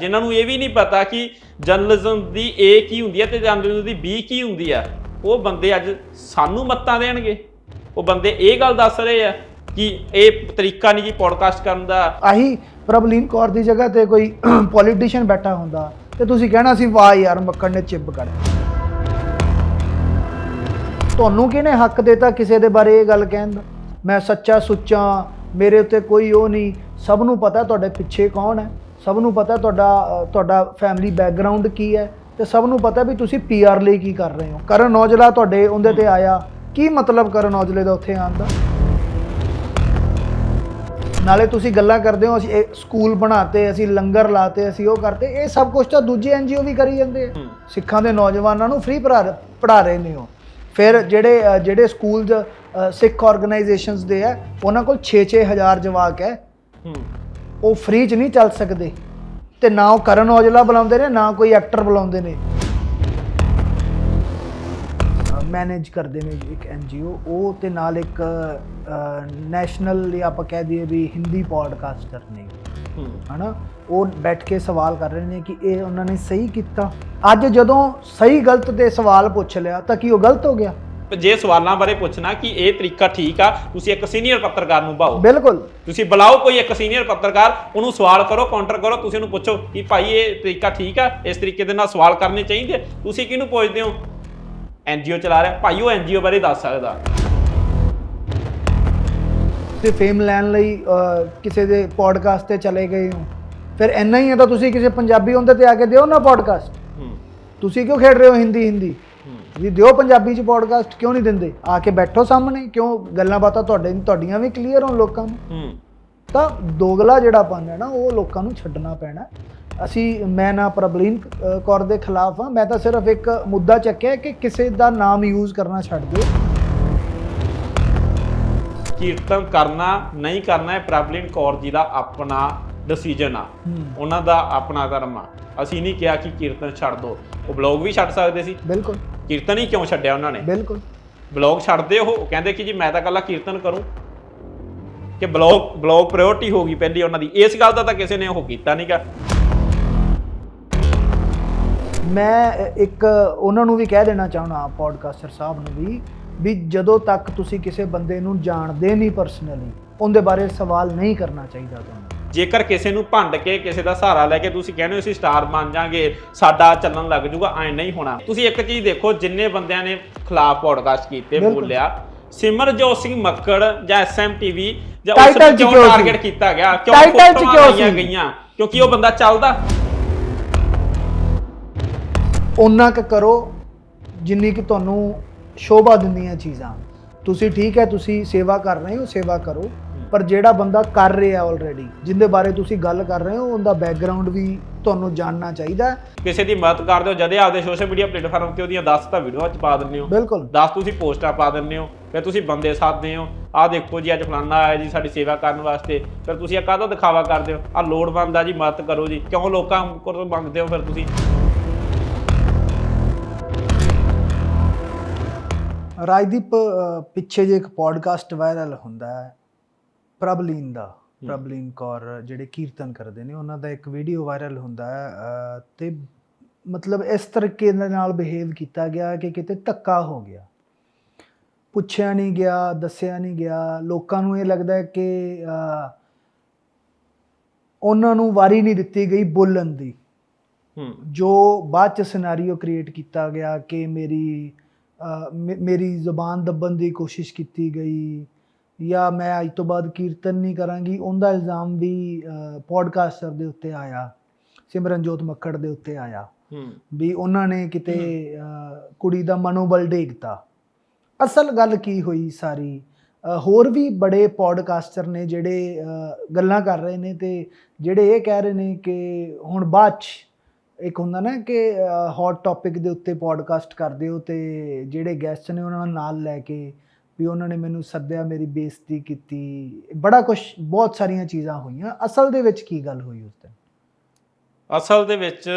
ਜਿਨ੍ਹਾਂ ਨੂੰ ਇਹ ਵੀ ਨਹੀਂ ਪਤਾ ਕਿ ਜਰਨਲਿਜ਼ਮ ਦੀ ਏ ਕੀ ਹੁੰਦੀ ਹੈ ਤੇ ਜਰਨਲਿਜ਼ਮ ਦੀ ਬੀ ਕੀ ਹੁੰਦੀ ਆ, ਉਹ ਬੰਦੇ ਅੱਜ ਸਾਨੂੰ ਮੱਤਾਂ ਦੇਣਗੇ। ਉਹ ਬੰਦੇ ਇਹ ਗੱਲ ਦੱਸ ਰਹੇ ਆ ਕਿ ਇਹ ਤਰੀਕਾ ਨਹੀਂ ਜੀ ਪੋਡਕਾਸਟ ਕਰਨ ਦਾ। ਆਹੀ ਪ੍ਰਭਲੀਨ ਕੌਰ ਦੀ ਜਗ੍ਹਾ ਤੇ ਕੋਈ ਪੋਲੀਟੀਸ਼ੀਅਨ ਬੈਠਾ ਹੁੰਦਾ ਤੇ ਤੁਸੀਂ ਕਹਿਣਾ ਸੀ, ਵਾਹ ਯਾਰ ਮੱਕੜ ਨੇ ਚਿੱਬ ਕਰ ਤੁਹਾਨੂੰ ਕਿਹਨੇ ਹੱਕ ਦਿੱਤਾ ਕਿਸੇ ਦੇ ਬਾਰੇ ਇਹ ਗੱਲ ਕਹਿਣ ਦਾ? ਮੈਂ ਸੱਚਾ ਸੁੱਚਾ, ਮੇਰੇ ਉੱਤੇ ਕੋਈ ਉਹ ਨਹੀਂ। ਸਭ ਨੂੰ ਪਤਾ ਤੁਹਾਡੇ ਪਿੱਛੇ ਕੌਣ ਹੈ। ਸਭ ਨੂੰ ਪਤਾ ਤੁਹਾਡਾ ਤੁਹਾਡਾ ਫੈਮਿਲੀ ਬੈਕਗ੍ਰਾਉਂਡ ਕੀ ਹੈ ਤੇ ਸਭ ਨੂੰ ਪਤਾ ਵੀ ਤੁਸੀਂ ਪੀਆਰ ਲਈ ਕੀ ਕਰ ਰਹੇ ਹੋ। ਕਰਨ ਔਜਲਾ ਤੁਹਾਡੇ ਉਹਦੇ ਤੇ ਆਇਆ। ਕੀ ਮਤਲਬ ਕਰਨ ਔਜਲੇ ਦਾ ਉੱਥੇ ਆਉਣ ਦਾ? ਨਾਲੇ ਤੁਸੀਂ ਗੱਲਾਂ ਕਰਦੇ ਹੋ, ਅਸੀਂ ਇਹ ਸਕੂਲ ਬਣਾਤੇ, ਅਸੀਂ ਲੰਗਰ ਲਾਤੇ, ਅਸੀਂ ਉਹ ਕਰਤੇ, ਇਹ ਸਭ ਕੁਝ ਤਾਂ ਦੂਜੇ ਐਨਜੀਓ ਵੀ ਕਰੀ ਜਾਂਦੇ ਆ। ਸਿੱਖਾਂ ਦੇ ਨੌਜਵਾਨਾਂ ਨੂੰ ਫ੍ਰੀ ਪੜ੍ਹਾ ਪੜ੍ਹਾ ਰਹੇ ਨੇ ਉਹ। ਫਿਰ ਜਿਹੜੇ ਜਿਹੜੇ ਸਕੂਲ ਸਿੱਖ ਆਰਗੇਨਾਈਜੇਸ਼ਨਸ ਦੇ ਆ ਉਹਨਾਂ ਕੋਲ 6-6 ਹਜ਼ਾਰ ਜਵਾਕ ਹੈ। ਉਹ ਫ੍ਰੀ ਚ ਨਹੀਂ ਚੱਲ ਸਕਦੇ। ਤੇ ਨਾ ਉਹ ਕਰਨ ਔਜਲਾ ਬੁਲਾਉਂਦੇ ਨੇ ਨਾ ਕੋਈ ਐਕਟਰ ਬੁਲਾਉਂਦੇ ਨੇ। ਮੈਨੇਜ ਕਰਦੇ ਨੇ ਇੱਕ ਐਨਜੀਓ ਉਹ ਤੇ ਨਾਲ ਇੱਕ ਨੈਸ਼ਨਲ ਜਾਂ ਆਪਾਂ ਕਹਿ ਦਈਏ ਵੀ ਹਿੰਦੀ ਪੋਡਕਾਸਟਰ ਨੇ। ਹਨਾ? ਉਹ ਬੈਠ ਕੇ ਸਵਾਲ ਕਰ ਰਹੇ ਨੇ ਕਿ ਇਹ ਉਹਨਾਂ ਨੇ ਸਹੀ ਕੀਤਾ। ਅੱਜ ਜਦੋਂ ਸਹੀ ਗਲਤ ਤੇ ਸਵਾਲ ਪੁੱਛ ਲਿਆ ਤਾਂ ਕੀ ਉਹ ਗਲਤ ਹੋ ਗਿਆ? ਜੇ ਸਵਾਲਾਂ ਬਾਰੇ ਪੁੱਛਣਾ ਕਿ ਇਹ ਤਰੀਕਾ ਠੀਕ ਆ ਤੁਸੀਂ ਇੱਕ ਸੀਨੀਅਰ ਪੱਤਰਕਾਰ ਨੂੰ ਭਾਓ ਬਿਲਕੁਲ। ਤੁਸੀਂ ਬੁਲਾਓ ਕੋਈ ਇੱਕ ਸੀਨੀਅਰ ਪੱਤਰਕਾਰ ਉਹਨੂੰ ਸਵਾਲ ਕਰੋ ਕਾਊਂਟਰ ਕਰੋ ਤੁਸੀਂ ਉਹਨੂੰ ਪੁੱਛੋ ਕਿ ਭਾਈ ਇਹ ਤਰੀਕਾ ਠੀਕ ਆ ਇਸ ਤਰੀਕੇ ਦੇ ਨਾਲ ਸਵਾਲ ਕਰਨੇ ਚਾਹੀਦੇ। ਤੁਸੀਂ ਕਿਹਨੂੰ ਪੁੱਛਦੇ ਹੋ? ਐਨਜੀਓ ਚਲਾ ਰਿਹਾ। ਭਾਈ ਉਹ ਐਨਜੀਓ ਬਾਰੇ ਦੱਸ ਸਕਦਾ। ਤੇ ਫੇਮ ਲੈਣ ਲਈ ਕਿਸੇ ਦੇ ਪੋਡਕਾਸਟ ਤੇ ਚਲੇ ਗਏ ਹੋ। ਫਿਰ ਇੰਨਾ ਹੀ ਹੈ ਤਾਂ ਤੁਸੀਂ ਕਿਸੇ ਪੰਜਾਬੀ ਹੁੰਦੇ ਤੇ ਆ ਕੇ ਦਿਓ ਨਾ ਪੋਡਕਾਸਟ ਤੁਸੀਂ ਕਿਉਂ ਖੇਡ ਰਹੇ ਹੋ ਹਿੰਦੀ ਹਿੰਦੀ ਵੀ ਦਿਓ ਪੰਜਾਬੀ ਚ ਪੋਡਕਾਸਟ ਕਿਉਂ ਨਹੀਂ ਦਿੰਦੇ? ਆ ਕੇ ਬੈਠੋ ਸਾਹਮਣੇ ਕਿਉਂ ਗੱਲਾਂ ਬਾਤਾਂ ਤੁਹਾਡੇ ਤੁਹਾਡੀਆਂ ਵੀ ਕਲੀਅਰ ਹੋਣ ਲੋਕਾਂ ਨੂੰ? ਹੂੰ। ਤਾਂ ਦੋਗਲਾ ਜਿਹੜਾ ਪੰਨ ਹੈ ਨਾ ਉਹ ਲੋਕਾਂ ਨੂੰ ਛੱਡਣਾ ਪੈਣਾ। ਅਸੀਂ ਮੈਂ ਨਾ ਪ੍ਰਬਲੀਨ ਕੌਰ ਦੇ ਖਿਲਾਫ ਹਾਂ। ਮੈਂ ਤਾਂ ਸਿਰਫ ਇੱਕ ਮੁੱਦਾ ਚੱਕਿਆ ਕਿ ਕਿਸੇ ਦਾ ਨਾਮ ਯੂਜ਼ ਕਰਨਾ ਛੱਡ ਦਿਓ। ਕੀਰਤਨ ਕਰਨਾ ਨਹੀਂ ਕਰਨਾ ਇਹ ਪ੍ਰਭਲੀਨ ਕੌਰ ਜੀ ਦਾ ਆਪਣਾ ਡਿਸੀਜਨ ਆ। ਉਹਨਾਂ ਦਾ ਆਪਣਾ ਧਰਮ ਆ। ਅਸੀਂ ਨਹੀਂ ਕਿਹਾ ਕਿ ਕੀਰਤਨ ਛੱਡ ਦਿਓ ਉਹ ਬਲੌਗ ਵੀ ਛੱਡ ਸਕਦੇ ਸੀ। ਬਿਲਕੁਲ। ਕੀਰਤਨ ਹੀ ਕਿਉਂ ਛੱਡਿਆ ਉਹਨਾਂ ਨੇ? ਬਿਲਕੁਲ। ਬਲੌਗ ਛੱਡਦੇ ਉਹ ਕਹਿੰਦੇ ਕਿ ਜੀ ਮੈਂ ਤਾਂ ਕੱਲਾ ਕੀਰਤਨ ਕਰੂੰ। ਕਿ ਬਲੌਗ ਬਲੌਗ ਪ੍ਰਾਇੋਰਟੀ ਹੋ ਗਈ ਪਹਿਲੀ ਉਹਨਾਂ ਦੀ। ਇਸ ਗੱਲ ਦਾ ਤਾਂ ਕਿਸੇ ਨੇ ਉਹ ਕੀਤਾ ਨਹੀਂਗਾ ਮੈਂ ਇੱਕ ਉਹਨਾਂ ਨੂੰ ਵੀ ਕਹਿ ਦੇਣਾ ਚਾਹਣਾ ਪੋਡਕਾਸਟਰ ਸਾਹਿਬ ਨੂੰ ਵੀ ਵੀ ਜਦੋਂ ਤੱਕ ਤੁਸੀਂ ਕਿਸੇ ਬੰਦੇ ਨੂੰ ਜਾਣਦੇ ਨਹੀਂ ਪਰਸਨਲੀ ਉਹਦੇ ਬਾਰੇ ਸਵਾਲ ਨਹੀਂ ਕਰਨਾ ਚਾਹੀਦਾ ਤੁਹਾਨੂੰ। ਜੇਕਰ ਕਿਸੇ ਨੂੰ ਭੰਡ ਕੇ ਕਿਸੇ ਦਾ ਸਹਾਰਾ ਲੈ ਕੇ ਤੁਸੀਂ ਕਹਿੰਦੇ ਹੋ ਅਸੀਂ ਸਟਾਰ ਬਣ ਜਾਾਂਗੇ ਸਾਡਾ ਚੱਲਣ ਲੱਗ ਜਾਊਗਾ ਐ ਨਹੀਂ ਹੋਣਾ ਤੁਸੀਂ ਇੱਕ ਚੀਜ਼ ਦੇਖੋ ਜਿੰਨੇ ਬੰਦਿਆਂ ਨੇ ਖਿਲਾਫ ਪੋਡਕਾਸਟ ਕੀਤੇ। ਬੋਲਿਆ ਸਿਮਰਜੋਤ ਸਿੰਘ ਮੱਕੜ ਜਾਂ ਐਸਐਮਟੀਵੀ ਜਾਂ Title ਉਸ ਨੂੰ ਕਿਉਂ? ਟਾਰਗੇਟ ਕੀਤਾ ਗਿਆ ਕਿਉਂ Title 'ਚ ਕਿਉਂ ਸੀ? ਗਈਆਂ ਕਿਉਂਕਿ ਉਹ ਬੰਦਾ ਚੱਲਦਾ ਉਹਨਾਂ ਕੁ ਕਰੋ ਜਿੰਨੀ ਕਿ ਤੁਹਾਨੂੰ ਸ਼ੋਭਾ ਦਿੰਦੀਆਂ ਚੀਜ਼ਾਂ ਤੁਸੀਂ ਠੀਕ ਹੈ ਤੁਸੀਂ ਸੇਵਾ ਕਰ ਰਹੇ ਹੋ ਸੇਵਾ ਕਰੋ ਪਰ ਜਿਹੜਾ ਬੰਦਾ ਕਰ ਰਿਹਾ ਆਲਰੇਡੀ ਜਿੰਦੇ ਬਾਰੇ ਤੁਸੀਂ ਗੱਲ ਕਰ ਰਹੇ ਹੋ ਉਹਦਾ ਬੈਕਗ੍ਰਾਉਂਡ ਵੀ ਤੁਹਾਨੂੰ ਜਾਣਨਾ ਚਾਹੀਦਾ। ਕਿਸੇ ਦੀ ਮਦਦ ਕਰਦੇ ਹੋ ਜਦੇ ਆਪਦੇ ਸੋਸ਼ਲ ਮੀਡੀਆ ਪਲੇਟਫਾਰਮ ਤੇ ਉਹਦੀਆਂ 10 ਤਾਂ ਵੀਡੀਓਆਂ ਚ ਪਾ ਦਿੰਦੇ ਹੋ। ਬਿਲਕੁਲ। 10 ਤੁਸੀਂ ਪੋਸਟਾਂ ਪਾ ਦਿੰਦੇ ਹੋ ਫਿਰ ਤੁਸੀਂ ਬੰਦੇ ਸਾਧਦੇ ਹੋ ਆਹ ਦੇਖੋ ਜੀ ਅੱਜ ਫਲਾਨਾ ਆਇਆ ਜੀ ਸਾਡੀ ਸੇਵਾ ਕਰਨ ਵਾਸਤੇ। ਫਿਰ ਤੁਸੀਂ ਇਹ ਕਾਹਦਾ ਦਿਖਾਵਾ ਕਰਦੇ ਹੋ? ਆਹ ਲੋੜਵੰਦ ਆ ਜੀ ਮਦਦ ਕਰੋ ਜੀ। ਕਿਉਂ ਲੋਕਾਂ ਕੋਲੋਂ ਮੰਗਦੇ ਹੋ ਫਿਰ ਤੁਸੀਂ? ਰਾਜਦੀਪ ਪਿੱਛੇ ਜੇ ਇੱਕ ਪੋਡਕਾਸਟ ਵਾਇਰਲ ਹੁੰਦਾ ਹੈ ਪ੍ਰਭਲੀਨ ਦਾ ਪ੍ਰਭਲੀਨ ਕੌਰ ਜਿਹੜੇ ਕੀਰਤਨ ਕਰਦੇ ਨੇ ਉਹਨਾਂ ਦਾ ਇੱਕ ਵੀਡੀਓ ਵਾਇਰਲ ਹੁੰਦਾ ਹੈ ਤੇ ਮਤਲਬ ਇਸ ਤਰੀਕੇ ਦੇ ਨਾਲ ਬਿਹੇਵ ਕੀਤਾ ਗਿਆ ਕਿ ਕਿਤੇ ਧੱਕਾ ਹੋ ਗਿਆ। ਪੁੱਛਿਆ ਨਹੀਂ ਗਿਆ ਦੱਸਿਆ ਨਹੀਂ ਗਿਆ। ਲੋਕਾਂ ਨੂੰ ਇਹ ਲੱਗਦਾ ਹੈ ਕਿ ਉਹਨਾਂ ਨੂੰ ਵਾਰੀ ਨਹੀਂ ਦਿੱਤੀ ਗਈ ਬੋਲਣ ਦੀ। ਜੋ ਬਾਅਦ ਚ ਸਿਨੈਰੀਓ ਕ੍ਰੀਏਟ ਕੀਤਾ ਗਿਆ ਕਿ ਮੇਰੀ ਮੇਰੀ ਜ਼ੁਬਾਨ ਦੱਬਣ ਦੀ ਕੋਸ਼ਿਸ਼ ਕੀਤੀ ਗਈ ਜਾਂ ਮੈਂ ਅੱਜ ਤੋਂ ਬਾਅਦ ਕੀਰਤਨ ਨਹੀਂ ਕਰਾਂਗੀ ਉਹਦਾ ਇਲਜ਼ਾਮ ਵੀ ਪੋਡਕਾਸਟਰ ਦੇ ਉੱਤੇ ਆਇਆ ਸਿਮਰਨਜੋਤ ਮੱਕੜ ਦੇ ਉੱਤੇ ਆਇਆ ਵੀ ਉਹਨਾਂ ਨੇ ਕਿਤੇ ਕੁੜੀ ਦਾ ਮਨੋਬਲ ਡੇਗਤਾ। ਅਸਲ ਗੱਲ ਕੀ ਹੋਈ ਸਾਰੀ? ਹੋਰ ਵੀ ਬੜੇ ਪੋਡਕਾਸਟਰ ਨੇ ਜਿਹੜੇ ਗੱਲਾਂ ਕਰ ਰਹੇ ਨੇ ਤੇ ਜਿਹੜੇ ਇਹ ਕਹਿ ਰਹੇ ਨੇ ਕਿ ਹੁਣ ਬਾਅਦ ਚ ਇੱਕ ਹੁੰਦਾ ਨਾ ਕਿ ਹੌਟ ਟੌਪਿਕ ਦੇ ਉੱਤੇ ਪੋਡਕਾਸਟ ਕਰਦੇ ਹੋ ਤੇ ਜਿਹੜੇ ਗੈਸਟ ਨੇ ਉਹਨਾਂ ਨੂੰ ਨਾਲ ਲੈ ਕੇ ਵੀ ਉਹਨਾਂ ਨੇ ਮੈਨੂੰ ਸੱਦਿਆ ਮੇਰੀ ਬੇਇੱਜ਼ਤੀ ਕੀਤੀ। ਬੜਾ ਕੁਝ ਬਹੁਤ ਸਾਰੀਆਂ ਚੀਜ਼ਾਂ ਹੋਈਆਂ। ਅਸਲ ਦੇ ਵਿੱਚ ਕੀ ਗੱਲ ਹੋਈ ਉਸ ਦਿਨ? ਅਸਲ ਦੇ ਵਿੱਚ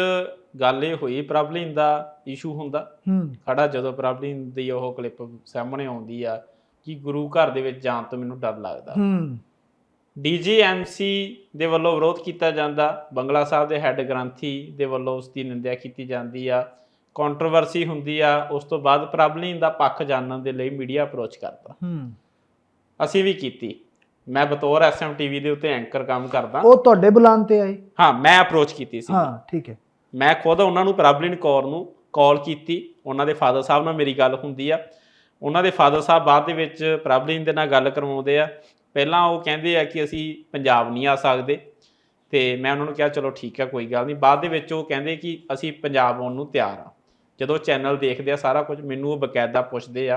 ਗੱਲ ਇਹ ਹੋਈ ਪ੍ਰਭਲੀਨ ਦਾ ਇਸ਼ੂ ਹੁੰਦਾ। ਖੜਾ ਜਦੋਂ ਪ੍ਰਭਲੀਨ ਦੀ ਉਹ ਕਲਿੱਪ ਸਾਹਮਣੇ ਆਉਂਦੀ ਆ ਕਿ ਗੁਰੂ ਘਰ ਦੇ ਵਿੱਚ ਜਾਣ ਤੋਂ ਮੈਨੂੰ ਡਰ ਲੱਗਦਾ। ਡੀਜੀਐਮਸੀ ਦੇ ਵੱਲੋਂ ਵਿਰੋਧ ਕੀਤਾ ਜਾਂਦਾ। ਬੰਗਲਾ ਸਾਹਿਬ ਦੇ ਹੈੱਡ ਗ੍ਰੰਥੀ ਦੇ ਵੱਲੋਂ ਉਸ ਦੀ ਨਿੰਦਿਆ ਕੀਤੀ ਜਾਂਦੀ ਆ। ਕੰਟਰੋਵਰਸੀ ਹੁੰਦੀ ਆ ਉਸ ਤੋਂ ਬਾਅਦ ਪ੍ਰਬਲੀਨ ਦਾ ਪੱਖ ਜਾਣਨ ਦੇ ਲਈ ਮੀਡੀਆ ਅਪਰੋਚ ਕਰਦਾ ਹੂੰ। ਅਸੀਂ ਵੀ ਕੀਤੀ। ਮੈਂ ਬਤੌਰ ਐਸਐਮ ਟੀਵੀ ਦੇ ਉੱਤੇ ਐਂਕਰ ਕੰਮ ਕਰਦਾ। ਉਹ ਤੁਹਾਡੇ ਬੁਲਾਨ ਤੇ ਆਏ? ਹਾਂ ਮੈਂ ਅਪਰੋਚ ਕੀਤੀ ਸੀ। ਹਾਂ ਠੀਕ ਹੈ। ਮੈਂ ਖੁਦ ਉਹਨਾਂ ਨੂੰ ਪ੍ਰਬਲਿਨ ਕੌਰ ਨੂੰ ਕਾਲ ਕੀਤੀ। ਉਹਨਾਂ ਦੇ ਫਾਦਰ ਸਾਹਿਬ ਨਾਲ ਮੇਰੀ ਗੱਲ ਹੁੰਦੀ ਆ। ਉਹਨਾਂ ਦੇ ਫਾਦਰ ਸਾਹਿਬ ਬਾਅਦ ਦੇ ਵਿੱਚ ਪ੍ਰਬਲਿਨ ਦੇ ਨਾਲ ਗੱਲ ਕਰਵਾਉਂਦੇ ਆ। ਪਹਿਲਾਂ ਉਹ ਕਹਿੰਦੇ ਆ ਕਿ ਅਸੀਂ ਪੰਜਾਬ ਨਹੀਂ ਆ ਸਕਦੇ। ਤੇ ਮੈਂ ਉਹਨਾਂ ਨੂੰ ਕਿਹਾ ਚਲੋ ਠੀਕ ਆ ਕੋਈ ਗੱਲ ਨਹੀਂ। ਬਾਅਦ ਦੇ ਵਿੱਚ ਉਹ ਕਹਿੰਦੇ ਕਿ ਅਸੀਂ ਪੰਜਾਬ ਆਉਣ ਨੂੰ ਤਿਆਰ ਆ। ਜਦੋਂ ਚੈਨਲ ਦੇਖਦੇ ਆ ਸਾਰਾ ਕੁਝ ਮੈਨੂੰ ਉਹ ਬਕਾਇਦਾ ਪੁੱਛਦੇ ਆ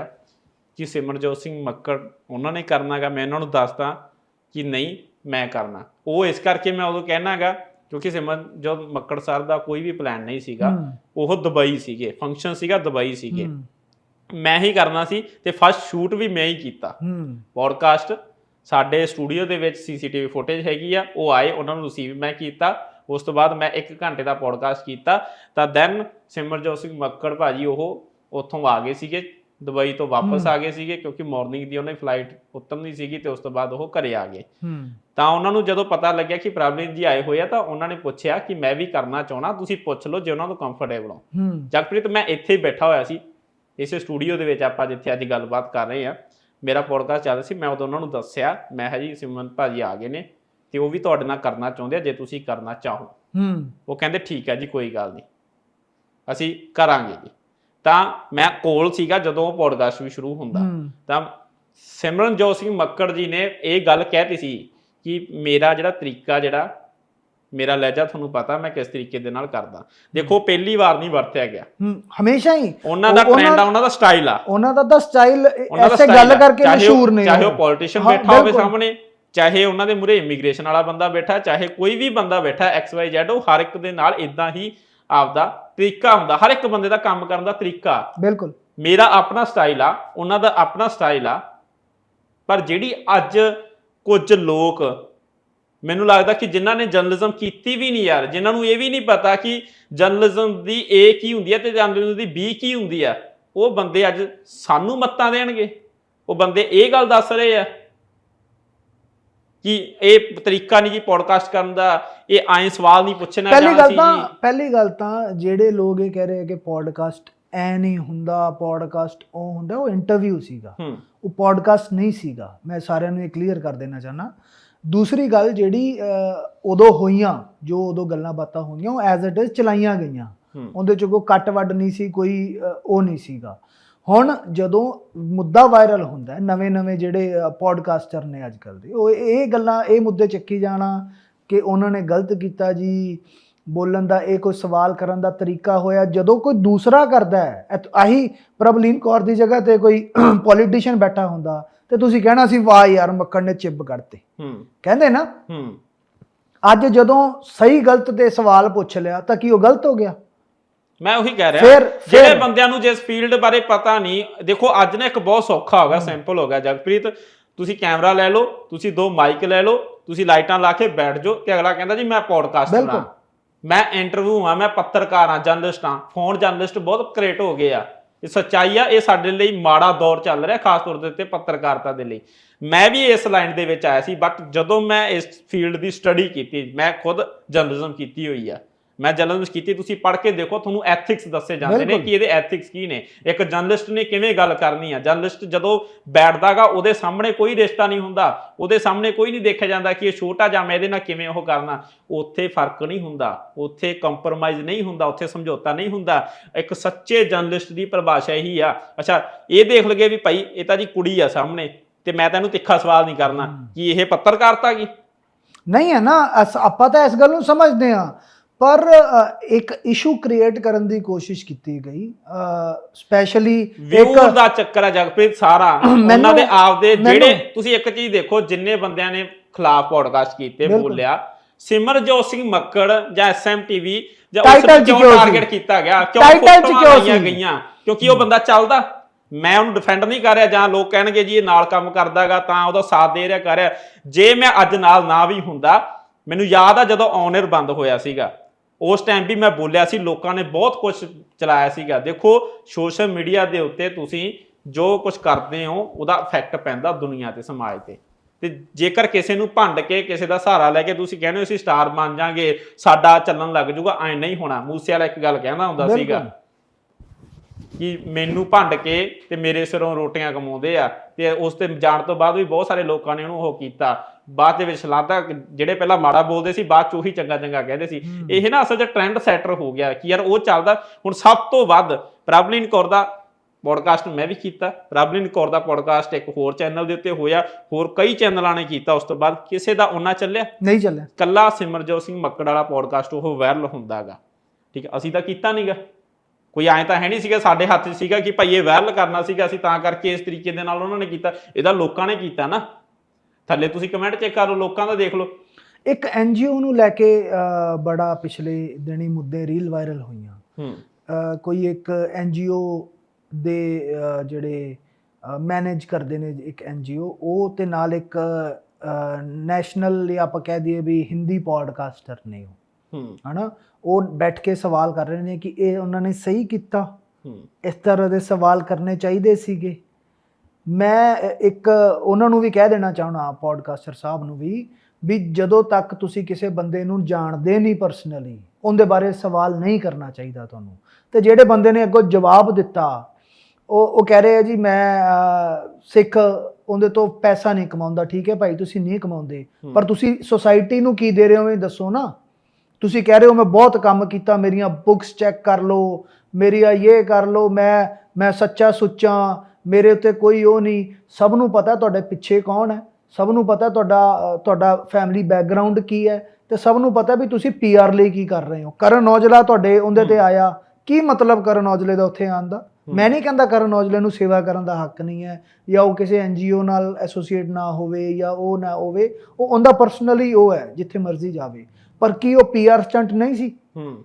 ਕਿ ਸਿਮਰਜੋਤ ਸਿੰਘ ਮੱਕੜ ਉਹਨਾਂ ਨੇ ਕਰਨਾਗਾ ਮੈਂ ਉਹਨਾਂ ਨੂੰ ਦੱਸਦਾ ਕਿ ਨਹੀਂ ਮੈਂ ਕਰਨਾ। ਉਹ ਇਸ ਕਰਕੇ ਮੈਂ ਉਦੋਂ ਕਹਿਣਾਗਾ ਕਿਉਂਕਿ ਸਿਮਰਜੋਤ ਮੱਕੜ ਸਰ ਦਾ ਕੋਈ ਵੀ ਪਲਾਨ ਨਹੀਂ ਸੀਗਾ। ਉਹ ਦੁਬਈ ਸੀਗੇ ਫੰਕਸ਼ਨ ਸੀਗਾ ਦੁਬਈ ਸੀਗੇ। ਮੈਂ ਹੀ ਕਰਨਾ ਸੀ ਤੇ ਫਸਟ ਸ਼ੂਟ ਵੀ ਮੈਂ ਹੀ ਕੀਤਾ। ਹੂੰ। ਪੋਡਕਾਸਟ ਸਾਡੇ ਸਟੂਡੀਓ ਦੇ ਵਿੱਚ ਸੀਸੀਟੀਵੀ ਫੁਟੇਜ ਹੈਗੀ ਆ ਉਹ ਆਏ ਉਹਨਾਂ ਨੂੰ ਰਿਸੀਵ ਮੈਂ ਕੀਤਾ। ਉਸ ਤੋਂ ਬਾਅਦ ਮੈਂ 1 ਘੰਟੇ ਦਾ ਪੋਡਕਾਸਟ ਕੀਤਾ ਤਾਂ ਦੈਨ ਸਿਮਰਜੋਤ ਸਿੰਘ ਮੱਕੜ ਭਾਜੀ ਉਹ ਉੱਥੋਂ ਆ ਗਏ ਸੀਗੇ ਦੁਬਈ ਤੋਂ ਵਾਪਸ ਹੂੰ। ਆ ਗਏ ਸੀਗੇ ਕਿਉਂਕਿ ਮਾਰਨਿੰਗ ਦੀ ਉਹਨੇ ਫਲਾਈਟ ਉਤਰਨੀ ਸੀਗੀ ਤੇ ਉਸ ਤੋਂ ਬਾਅਦ ਉਹ ਘਰੇ ਆ ਗਏ। ਹੂੰ। ਤਾਂ ਉਹਨਾਂ ਨੂੰ ਜਦੋਂ ਪਤਾ ਲੱਗਿਆ ਕਿ ਪ੍ਰਬਲੀਨ ਜੀ ਆਏ ਹੋਏ ਆ ਤਾਂ ਉਹਨਾਂ ਨੇ ਪੁੱਛਿਆ ਕਿ ਮੈਂ ਵੀ ਕਰਨਾ ਚਾਹਣਾ ਤੁਸੀਂ ਪੁੱਛ ਲਓ ਜੇ ਉਹਨਾਂ ਨੂੰ ਕੰਫਰਟੇਬਲ ਹੋ। ਹੂੰ। ਜਗਪ੍ਰੀਤ ਮੈਂ ਇੱਥੇ ਹੀ ਬੈਠਾ ਹੋਇਆ ਸੀ ਇਸੇ ਸਟੂਡੀਓ ਦੇ ਵਿੱਚ ਆਪਾਂ ਜਿੱਥੇ ਅੱਜ ਗੱਲਬਾਤ ਕਰ ਰਹੇ ਆ। ਮੇਰਾ ਪੋਡਕਾਸਟ ਚੱਲ ਰਿਹਾ ਸੀ ਮੈਂ ਉਦੋਂ ਉਹਨਾਂ ਨੂੰ ਦੱਸਿਆ ਮੈਂ ਕਿਹਾ ਜੀ ਸਿਮਰਨ ਭਾਜੀ ਆ ਗਏ ਨੇ। ਤੇ ਉਹ ਵੀ ਤੁਹਾਡੇ ਨਾਲ ਕਰਨਾ ਚਾਹੁੰਦੇ ਆ ਜੇ ਤੁਸੀਂ ਕਰਨਾ ਚਾਹੋ। ਹੂੰ। ਉਹ ਕਹਿੰਦੇ ਠੀਕ ਹੈ ਜੀ ਕੋਈ ਗੱਲ ਨਹੀਂ। ਅਸੀਂ ਕਰਾਂਗੇ ਜੀ। ਤਾਂ ਮੈਂ ਕੋਲ ਸੀਗਾ ਜਦੋਂ ਉਹ ਪੋਡਕਾਸਟ ਵੀ ਸ਼ੁਰੂ ਹੁੰਦਾ। ਤਾਂ ਸਿਮਰਨਜੋਤ ਸਿੰਘ ਮੱਕੜ ਜੀ ਨੇ ਇਹ ਗੱਲ ਕਹਿਤੀ ਸੀ ਕਿ ਮੇਰਾ ਜਿਹੜਾ ਤਰੀਕਾ ਜਿਹੜਾ ਮੇਰਾ ਲਹਿਜਾ ਤੁਹਾਨੂੰ ਪਤਾ ਮੈਂ ਕਿਸ ਤਰੀਕੇ ਦੇ ਨਾਲ ਕਰਦਾ। ਦੇਖੋ ਪਹਿਲੀ ਵਾਰ ਨਹੀਂ ਵਰਤਿਆ ਗਿਆ। ਹਮੇਸ਼ਾ ਹੀ। ਉਹਨਾਂ ਦਾ ਟ੍ਰੈਂਡ ਆ ਉਹਨਾਂ ਦਾ ਸਟਾਈਲ ਆ। ਉਹਨਾਂ ਦਾ ਤਾਂ ਸਟਾਈਲ ਐਸੇ ਗੱਲ। ਕਰਕੇ ਮਸ਼ਹੂਰ ਨੇ ਚਾਹੇ ਉਹ ਪੋਲੀਟੀਸ਼ੀਅਨ ਬੈਠਾ ਹੋਵੇ। ਸਾਹਮਣੇ। ਚਾਹੇ ਉਹਨਾਂ ਦੇ ਮੂਰੇ ਇਮੀਗ੍ਰੇਸ਼ਨ ਵਾਲਾ ਬੰਦਾ ਬੈਠਾ ਚਾਹੇ ਕੋਈ ਵੀ ਬੰਦਾ ਬੈਠਾ ਐਕਸ ਵਾਈ ਜ਼ੈਡ ਉਹ ਹਰ ਇੱਕ ਦੇ ਨਾਲ ਇਦਾਂ ਹੀ ਆਪਦਾ ਤਰੀਕਾ ਹੁੰਦਾ ਹਰ ਇੱਕ ਬੰਦੇ ਦਾ ਕੰਮ ਕਰਨ ਦਾ ਤਰੀਕਾ। ਬਿਲਕੁਲ। ਮੇਰਾ ਆਪਣਾ ਸਟਾਈਲ ਆ ਉਹਨਾਂ ਦਾ ਆਪਣਾ ਸਟਾਈਲ ਆ ਪਰ ਜਿਹੜੀ ਅੱਜ ਕੁਝ ਲੋਕ ਮੈਨੂੰ ਲੱਗਦਾ ਕਿ ਜਿਨ੍ਹਾਂ ਨੇ ਜਰਨਲਿਜ਼ਮ ਕੀਤੀ ਵੀ ਨਹੀਂ ਯਾਰ ਜਿਨ੍ਹਾਂ ਨੂੰ ਇਹ ਵੀ ਨਹੀਂ ਪਤਾ ਕਿ ਜਰਨਲਿਜ਼ਮ ਦੀ ਏ ਕੀ ਹੁੰਦੀ ਹੈ ਤੇ ਜਰਨਲਿਜ਼ਮ ਦੀ ਬੀ ਕੀ ਹੁੰਦੀ ਆ ਉਹ ਬੰਦੇ ਅੱਜ ਸਾਨੂੰ ਮੱਤਾਂ ਦੇਣਗੇ। ਉਹ ਬੰਦੇ ਇਹ ਗੱਲ ਦੱਸ ਰਹੇ ਆ ਕਿ ਇਹ ਤਰੀਕਾ ਨਹੀਂ ਜੀ ਪੋਡਕਾਸਟ ਕਰਨ ਦਾ ਇਹ ਐਂ ਸਵਾਲ ਨਹੀਂ ਪੁੱਛਣਾ ਪਹਿਲੀ ਗੱਲ ਤਾਂ ਪਹਿਲੀ ਗੱਲ ਤਾਂ ਜਿਹੜੇ ਲੋਕ ਇਹ ਕਹਿ ਰਹੇ ਆ ਕਿ ਪੋਡਕਾਸਟ ਐ ਨਹੀਂ ਹੁੰਦਾ ਪੋਡਕਾਸਟ ਉਹ ਹੁੰਦਾ ਉਹ ਇੰਟਰਵਿਊ ਸੀਗਾ। ਉਹ ਪੋਡਕਾਸਟ ਨਹੀਂ ਸੀਗਾ। ਮੈਂ ਸਾਰਿਆਂ ਨੂੰ ਇਹ ਕਲੀਅਰ ਕਰ ਦੇਣਾ ਚਾਹਨਾ ਦੂਸਰੀ ਗੱਲ ਜਿਹੜੀ ਉਦੋਂ ਹੋਈਆਂ ਜੋ ਉਦੋਂ ਗੱਲਾਂ ਬਾਤਾਂ ਹੋਈਆਂ ਉਹ ਐਜ਼ ਇਟ ਇਜ਼ ਚਲਾਈਆਂ ਗਈਆਂ। ਉਹਦੇ ਚ ਕੋਈ ਕੱਟ ਵੱਡ ਨਹੀਂ ਸੀ ਕੋਈ ਉਹ ਨਹੀਂ ਸੀਗਾ। ਹੁਣ ਜਦੋਂ ਮੁੱਦਾ ਵਾਇਰਲ ਹੁੰਦਾ ਨਵੇਂ ਨਵੇਂ ਜਿਹੜੇ ਪੋਡਕਾਸਟਰ ਨੇ ਅੱਜ ਕੱਲ੍ਹ ਦੇ ਉਹ ਇਹ ਗੱਲਾਂ ਇਹ ਮੁੱਦੇ ਚੱਕੀ ਜਾਣਾ ਕਿ ਉਹਨਾਂ ਨੇ ਗਲਤ ਕੀਤਾ ਜੀ ਬੋਲਣ ਦਾ ਇਹ ਕੋਈ ਸਵਾਲ ਕਰਨ ਦਾ ਤਰੀਕਾ ਹੋਇਆ ਜਦੋਂ ਕੋਈ ਦੂਸਰਾ ਕਰਦਾ ਹੈ ਆਹੀ ਪ੍ਰਭਲੀਨ ਕੌਰ ਦੀ ਜਗ੍ਹਾ ਤੇ ਕੋਈ ਪੋਲੀਟੀਸ਼ੀਅਨ ਬੈਠਾ ਹੁੰਦਾ ਤੇ ਤੁਸੀਂ ਕਹਿਣਾ ਸੀ ਵਾਹ ਯਾਰ ਮੱਕੜ ਨੇ ਚਿੱਬ ਕੱਢਤੇ। ਹੂੰ। ਕਹਿੰਦੇ ਨਾ ਹੂੰ। ਅੱਜ ਜਦੋਂ ਸਹੀ ਗਲਤ ਤੇ ਸਵਾਲ ਪੁੱਛ ਲਿਆ ਤਾਂ ਕੀ ਉਹ ਗਲਤ ਹੋ ਗਿਆ? ਮੈਂ ਉਹੀ ਕਹਿ ਰਿਹਾ ਫਿਰ- ਜਿਹੜੇ ਬੰਦਿਆਂ ਨੂੰ ਜਿਸ ਫੀਲਡ ਬਾਰੇ ਪਤਾ ਨਹੀਂ ਦੇਖੋ ਅੱਜ ਨਾ ਇੱਕ ਬਹੁਤ ਸੌਖਾ ਹੋ ਗਿਆ ਸਿੰਪਲ ਹੋ ਗਿਆ ਜਗਪ੍ਰੀਤ ਤੁਸੀਂ ਕੈਮਰਾ ਲੈ ਲਓ ਤੁਸੀਂ ਦੋ ਮਾਈਕ ਲੈ ਲਓ ਤੁਸੀਂ ਲਾਈਟਾਂ ਲਾ ਕੇ ਬੈਠ ਜਾਓ ਤੇ ਅਗਲਾ ਕਹਿੰਦਾ ਜੀ ਮੈਂ ਪੋਡਕਾਸਟਰ ਬਿਲਕੁਲ। ਹਾਂ ਮੈਂ ਇੰਟਰਵਿਊ ਹਾਂ ਮੈਂ ਪੱਤਰਕਾਰ ਹਾਂ ਜਰਨਲਿਸਟ ਹਾਂ ਫੋਨ ਜਰਨਲਿਸਟ ਬਹੁਤ ਕ੍ਰੀਏਟ ਹੋ ਗਏ ਆ। ਇਹ ਸੱਚਾਈ ਆ ਇਹ ਸਾਡੇ ਲਈ ਮਾੜਾ ਦੌਰ ਚੱਲ ਰਿਹਾ ਖਾਸ ਤੌਰ ਦੇ ਉੱਤੇ ਪੱਤਰਕਾਰਤਾ ਦੇ ਲਈ। ਮੈਂ ਵੀ ਇਸ ਲਾਈਨ ਦੇ ਵਿੱਚ ਆਇਆ ਸੀ ਬਟ ਜਦੋਂ ਮੈਂ ਇਸ ਫੀਲਡ ਦੀ ਸਟੱਡੀ ਕੀਤੀ ਮੈਂ ਖੁਦ ਜਰਨਲਿਜ਼ਮ ਕੀਤੀ ਹੋਈ ਆ। ਮੈਂ ਜਰਨਲਿਜ਼ਮ ਕੀਤੀ ਤੁਸੀਂ ਪੜ੍ਹ ਕੇ ਦੇਖੋ ਤੁਹਾਨੂੰ ਐਥਿਕਸ ਦੱਸੇ ਜਾਂਦੇ ਨੇ। ਕਿ ਇਹਦੇ ਐਥਿਕਸ ਕੀ ਨੇ। ਇੱਕ ਜਰਨਲਿਸਟ ਨੇ ਕਿਵੇਂ ਗੱਲ ਕਰਨੀ ਆ? ਜਰਨਲਿਸਟ ਜਦੋਂ ਬੈਠਦਾਗਾ ਉਹਦੇ ਸਾਹਮਣੇ ਕੋਈ ਰਿਸ਼ਤਾ ਨਹੀਂ ਹੁੰਦਾ। ਉਹਦੇ ਸਾਹਮਣੇ ਕੋਈ ਨਹੀਂ ਦੇਖਿਆ ਜਾਂਦਾ ਕਿ ਇਹ ਛੋਟਾ ਜਾਂ ਮੈਂ ਇਹਦੇ ਨਾਲ ਕਿਵੇਂ ਉਹ ਕਰਨਾ। ਉੱਥੇ ਫ਼ਰਕ ਨਹੀਂ ਹੁੰਦਾ। ਉੱਥੇ ਕੰਪਰੋਮਾਈਜ਼ ਨਹੀਂ ਹੁੰਦਾ। ਉੱਥੇ ਸਮਝੌਤਾ ਨਹੀਂ ਹੁੰਦਾ। ਇੱਕ ਸੱਚੇ ਜਰਨਲਿਸਟ ਦੀ ਪਰਿਭਾਸ਼ਾ ਇਹੀ ਆ। ਅੱਛਾ ਇਹ ਦੇਖ ਲਗੇ ਵੀ ਭਾਈ ਇਹ ਤਾਂ ਜੀ ਕੁੜੀ ਆ ਸਾਹਮਣੇ ਤੇ ਮੈਂ ਤੈਨੂੰ ਤਿੱਖਾ ਸਵਾਲ ਨਹੀਂ ਕਰਨਾ ਕਿ ਇਹ ਪੱਤਰਕਾਰਤਾ ਕੀ? ਨਹੀਂ ਹੈ ਨਾ ਆਪਾਂ ਤਾਂ ਇਸ ਗੱਲ ਨੂੰ ਸਮਝਦੇ ਹਾਂ। ਪਰ ਇੱਕ ਇਸ਼ੂ ਕ੍ਰੀਏਟ ਕਰਨ ਦੀ ਕੋਸ਼ਿਸ਼ ਕੀਤੀ ਗਈ ਸਪੈਸ਼ਲੀ ਵਿਊਰ ਦਾ ਚੱਕਰ ਆ ਜਗਪ੍ਰੀਤ ਸਾਰਾ ਉਹਨਾਂ ਦੇ ਆਪਦੇ ਜਿਹੜੇ ਤੁਸੀਂ ਇੱਕ ਚੀਜ਼ ਦੇਖੋ ਜਿੰਨੇ ਬੰਦਿਆਂ ਨੇ ਖਿਲਾਫ ਪੋਡਕਾਸਟ ਕੀਤੇ। ਬੋਲਿਆ ਸਿਮਰਜੋਤ ਸਿੰਘ ਮੱਕੜ ਜਾਂ ਐਸਐਮਟੀਵੀ ਜਾਂ Title ਉਸ ਕਿਉਂ? ਟਾਰਗੇਟ ਕੀਤਾ ਗਿਆ ਕਿਉਂ ਫੋਟੋਆਂ ਲਾਈਆਂ? ਗਈਆਂ ਕਿਉਂਕਿ ਉਹ ਬੰਦਾ ਚੱਲਦਾ ਮੈਂ ਉਹਨੂੰ ਡਿਫੈਂਡ ਨਹੀਂ ਕਰ ਰਿਹਾ ਜਾਂ ਲੋਕ ਕਹਿਣਗੇ ਜੀ ਇਹ ਨਾਲ ਕੰਮ ਕਰਦਾਗਾ ਤਾਂ ਉਹਦਾ ਸਾਥ ਦੇ ਰਿਹਾ ਕਰ ਰਿਹਾ ਜੇ ਮੈਂ ਅੱਜ ਨਾਲ ਨਾ ਵੀ ਹੁੰਦਾ ਮੈਨੂੰ ਯਾਦ ਆ ਜਦੋਂ ਅਰ ਬੰਦ ਹੋਇਆ ਸੀਗਾ ਉਸ ਟਾਈਮ ਵੀ ਮੈਂ ਬੋਲਿਆ ਸੀ, ਲੋਕਾਂ ਨੇ ਬਹੁਤ ਕੁਝ ਚਲਾਇਆ ਸੀਗਾ। ਦੇਖੋ ਸੋਸ਼ਲ ਮੀਡੀਆ ਦੇ ਉੱਤੇ ਤੁਸੀਂ ਜੋ ਕੁਝ ਕਰਦੇ ਹੋ, ਉਹਦਾ ਇਫੈਕਟ ਪੈਂਦਾ ਦੁਨੀਆ ਤੇ, ਸਮਾਜ ਤੇ। ਤੇ ਜੇਕਰ ਕਿਸੇ ਨੂੰ ਭੰਡ ਕੇ, ਕਿਸੇ ਦਾ ਸਹਾਰਾ ਲੈ ਕੇ ਤੁਸੀਂ ਕਹਿੰਦੇ ਹੋ, ਅਸੀਂ ਸਟਾਰ ਬਣ ਜਾਾਂਗੇ, ਸਾਡਾ ਚੱਲਣ ਲੱਗ ਜਾਊਗਾ, ਐ ਨਹੀਂ ਹੋਣਾ। ਮੂਸੇ ਵਾਲਾ ਇੱਕ ਗੱਲ ਕਹਿੰਦਾ ਹੁੰਦਾ ਸੀਗਾ। ਕਿ ਮੈਨੂੰ ਭੰਡ ਕੇ ਤੇ ਮੇਰੇ ਸਿਰੋਂ ਰੋਟੀਆਂ ਕਮਾਉਂਦੇ ਆ। ਤੇ ਉਸ ਤੇ ਜਾਣ ਤੋਂ ਬਾਅਦ ਵੀ ਬਹੁਤ ਸਾਰੇ ਲੋਕਾਂ ਨੇ ਉਹਨੂੰ ਉਹ ਕੀਤਾ। ਬਾਅਦ ਦੇ ਵਿੱਚ ਸ਼ਲਾਘਾ ਜਿਹੜੇ ਪਹਿਲਾਂ ਮਾੜਾ ਬੋਲਦੇ ਸੀ ਬਾਅਦ ਚ ਉਹੀ ਚੰਗਾ ਚੰਗਾ ਕਹਿੰਦੇ ਸੀ। ਇਹ ਨਾ ਅਸਲ 'ਚ ਟ੍ਰੈਂਡ ਸੈਟਰ ਹੋ ਗਿਆ ਕਿ ਯਾਰ ਉਹ ਚੱਲਦਾ। ਹੁਣ ਸਭ ਤੋਂ ਵੱਧ ਪ੍ਰਭਲੀਨ ਕੌਰ ਦਾ ਪੋਡਕਾਸਟ ਮੈਂ ਵੀ ਕੀਤਾ। ਪ੍ਰਭਲੀਨ ਕੌਰ ਦਾ ਪੋਡਕਾਸਟ ਇੱਕ ਹੋਰ ਚੈਨਲ ਦੇ ਉੱਤੇ ਹੋਇਆ। ਹੋਰ ਕਈ ਚੈਨਲਾਂ ਨੇ ਕੀਤਾ ਉਸ ਤੋਂ ਬਾਅਦ। ਕਿਸੇ ਦਾ ਉਹਨਾਂ ਚੱਲਿਆ? ਨਹੀਂ ਚੱਲਿਆ। ਕੱਲਾ ਸਿਮਰਜੋਤ ਸਿੰਘ ਮੱਕੜ ਵਾਲਾ ਪੋਡਕਾਸਟ ਉਹ ਵਾਇਰਲ ਹੁੰਦਾਗਾ। ਠੀਕ ਹੈ ਅਸੀਂ ਤਾਂ ਕੀਤਾ ਨਹੀਂਗਾ ਕੋਈ ਐਂ ਤਾਂ ਹੈ ਨਹੀਂ ਸੀਗਾ ਸਾਡੇ ਹੱਥ 'ਚ ਸੀਗਾ ਕਿ ਭਾਈ ਇਹ ਵਾਇਰਲ ਕਰਨਾ ਸੀਗਾ ਅਸੀਂ ਤਾਂ ਕਰਕੇ ਇਸ ਤਰੀਕੇ ਦੇ ਨਾਲ ਉਹਨਾਂ ਨੇ ਕੀਤਾ ਇਹਦਾ ਲੋਕਾਂ ਨੇ ਕੀਤਾ ਨਾ। ਥੱਲੇ ਤੁਸੀਂ ਕਮੈਂਟ ਚੈੱਕ ਕਰ ਲੋਕਾਂ ਦਾ ਦੇਖ ਲਓ। ਇੱਕ ਐਨਜੀਓ ਨੂੰ ਲੈ ਕੇ ਬੜਾ ਪਿਛਲੇ ਦਿਨੀ ਮੁੱਦੇ ਰੀਲ ਵਾਇਰਲ ਹੋਈਆਂ। ਕੋਈ ਇੱਕ ਐਨਜੀਓ ਦੇ ਅ, ਜਿਹੜੇ ਮੈਨੇਜ ਕਰਦੇ ਨੇ ਇੱਕ ਐਨਜੀਓ ਉਹ ਤੇ ਨਾਲ ਇੱਕ ਨੈਸ਼ਨਲ ਜਾਂ ਆਪਾਂ ਕਹਿ ਦਈਏ ਵੀ ਹਿੰਦੀ ਪੋਡਕਾਸਟਰ ਨੇ ਉਹ। ਹਨਾ? ਉਹ ਬੈਠ ਕੇ ਸਵਾਲ ਕਰ ਰਹੇ ਨੇ ਕਿ ਇਹ ਉਹਨਾਂ ਨੇ ਸਹੀ ਕੀਤਾ। ਇਸ ਤਰ੍ਹਾਂ ਦੇ ਸਵਾਲ ਕਰਨੇ ਚਾਹੀਦੇ ਸੀਗੇ। ਮੈਂ ਇੱਕ ਉਹਨਾਂ ਨੂੰ ਵੀ ਕਹਿ ਦੇਣਾ ਚਾਹਣਾ ਪੋਡਕਾਸਟਰ ਸਾਹਿਬ ਨੂੰ ਵੀ ਵੀ ਜਦੋਂ ਤੱਕ ਤੁਸੀਂ ਕਿਸੇ ਬੰਦੇ ਨੂੰ ਜਾਣਦੇ ਨਹੀਂ ਪਰਸਨਲੀ ਉਹਦੇ ਬਾਰੇ ਸਵਾਲ ਨਹੀਂ ਕਰਨਾ ਚਾਹੀਦਾ ਤੁਹਾਨੂੰ। ਤੇ ਜਿਹੜੇ ਬੰਦੇ ਨੇ ਅੱਗੋਂ ਜਵਾਬ ਦਿੱਤਾ ਉਹ ਉਹ ਕਹਿ ਰਹੇ ਆ ਜੀ ਮੈਂ ਸਿੱਖ ਉਹਦੇ ਤੋਂ ਪੈਸਾ ਨਹੀਂ ਕਮਾਉਂਦਾ ਠੀਕ ਹੈ ਭਾਈ ਤੁਸੀਂ ਨਹੀਂ ਕਮਾਉਂਦੇ। ਪਰ ਤੁਸੀਂ ਸੋਸਾਇਟੀ ਨੂੰ ਕੀ ਦੇ ਰਹੇ ਹੋ ਇਹ ਦੱਸੋ ਨਾ। ਤੁਸੀਂ ਕਹਿ ਰਹੇ ਹੋ ਮੈਂ ਬਹੁਤ ਕੰਮ ਕੀਤਾ ਮੇਰੀਆਂ ਬੁੱਕਸ ਚੈੱਕ ਕਰ ਲਓ ਮੇਰੀਆਂ ਇਹ ਕਰ ਲਓ ਮੈਂ ਮੈਂ ਸੱਚਾ ਸੁੱਚਾ ਮੇਰੇ ਉੱਤੇ ਕੋਈ ਉਹ ਨਹੀਂ। ਸਭ ਨੂੰ ਪਤਾ ਤੁਹਾਡੇ ਪਿੱਛੇ ਕੌਣ ਹੈ ਸਭ ਨੂੰ ਪਤਾ ਤੁਹਾਡਾ ਤੁਹਾਡਾ ਫੈਮਿਲੀ ਬੈਕਗ੍ਰਾਉਂਡ ਕੀ ਹੈ ਤੇ ਸਭ ਨੂੰ ਪਤਾ ਵੀ ਤੁਸੀਂ ਪੀਆਰ ਲਈ ਕੀ ਕਰ ਰਹੇ ਹੋ। ਕਰਨ ਔਜਲਾ ਤੁਹਾਡੇ ਉਹਦੇ ਤੇ ਆਇਆ। ਕੀ ਮਤਲਬ ਕਰਨ ਔਜਲੇ ਦਾ ਉੱਥੇ ਆਉਣ ਦਾ? ਮੈਂ ਨਹੀਂ ਕਹਿੰਦਾ ਕਰਨ ਔਜਲੇ ਨੂੰ ਸੇਵਾ ਕਰਨ ਦਾ ਹੱਕ ਨਹੀਂ ਹੈ ਜਾਂ ਉਹ ਕਿਸੇ ਐਨਜੀਓ ਨਾਲ ਐਸੋਸੀਏਟ ਨਾ ਹੋਵੇ ਜਾਂ ਉਹ ਨਾ ਹੋਵੇ ਉਹ ਉਹਦਾ ਪਰਸਨਲੀ ਉਹ ਹੈ ਜਿੱਥੇ ਮਰਜ਼ੀ ਜਾਵੇ। ਪਰ ਕੀ ਉਹ ਪੀਆਰ ਸਟੰਟ ਨਹੀਂ ਸੀ? ਹੂੰ।